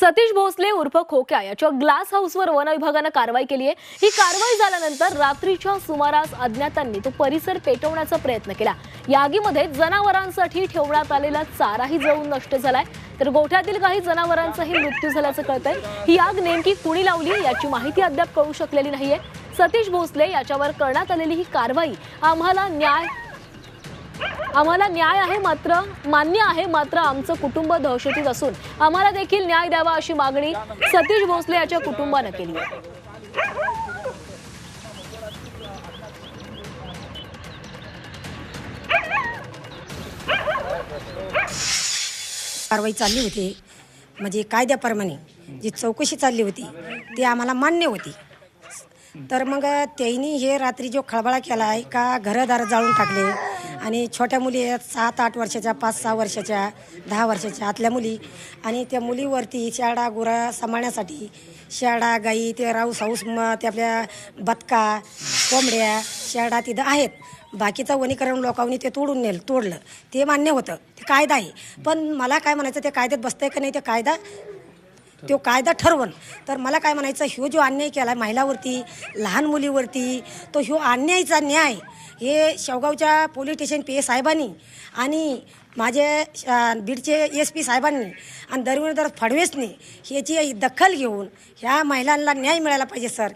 सतीश भोसले उर्फ खोक्या याच्या ग्लास हाऊसवर वन विभागानं कारवाई केली आहे ही कारवाई झाल्यानंतर रात्रीच्या सुमारास अज्ञातांनी तो परिसर पेटवण्याचा प्रयत्न केला. या आगीमध्ये जनावरांसाठी ठेवण्यात आलेला चाराही जळून नष्ट झालाय. तर गोठ्यातील काही जनावरांचाही मृत्यू झाल्याचं कळतंय. ही आग नेमकी कुणी लावली याची माहिती अद्याप कळू शकलेली नाहीये. सतीश भोसले याच्यावर करण्यात आलेली ही कारवाई आम्हाला न्याय आम्हाला न्याय आहे मात्र मान्य आहे मात्र आमचं कुटुंब दहशतीत असून आम्हाला देखील न्याय द्यावा अशी मागणी सतीश भोसले याच्या कुटुंबानं केली आहे. कारवाई चालली होती. म्हणजे कायद्याप्रमाणे जी चौकशी चालली होती ती आम्हाला मान्य होती. तर मग त्यांनी हे रात्री जो खळबळा केला आहे का घरदार जाळून टाकले आणि छोट्या मुली आहेत सात आठ वर्षाच्या पाच सहा वर्षाच्या दहा वर्षाच्या आतल्या मुली. आणि त्या मुलीवरती शेळा गुरा सांभाळण्यासाठी शेळा गाई ते राऊस हाऊस म ते आपल्या बदका कोंबड्या शेळा तिथं आहेत. बाकीचं वनीकरण लोकांनी ते तोडून नेलं तोडलं. ते मान्य होतं. ते कायदा आहे. पण मला काय म्हणायचं ते कायद्यात बसतंय का नाही ते कायदा तो कायदा ठरवण तर मला काय म्हणायचं ह्यो जो अन्याय केला महिलावरती लहान मुलीवरती तो ह्यो अन्यायचा न्याय हे शेवगावच्या पोलीस स्टेशन पी ए साहेबांनी आणि माझे बीडचे एस पी साहेबांनी आणि दरविंदर फडणवीसने ह्याची दखल घेऊन ह्या महिलांना न्याय मिळायला पाहिजे सर.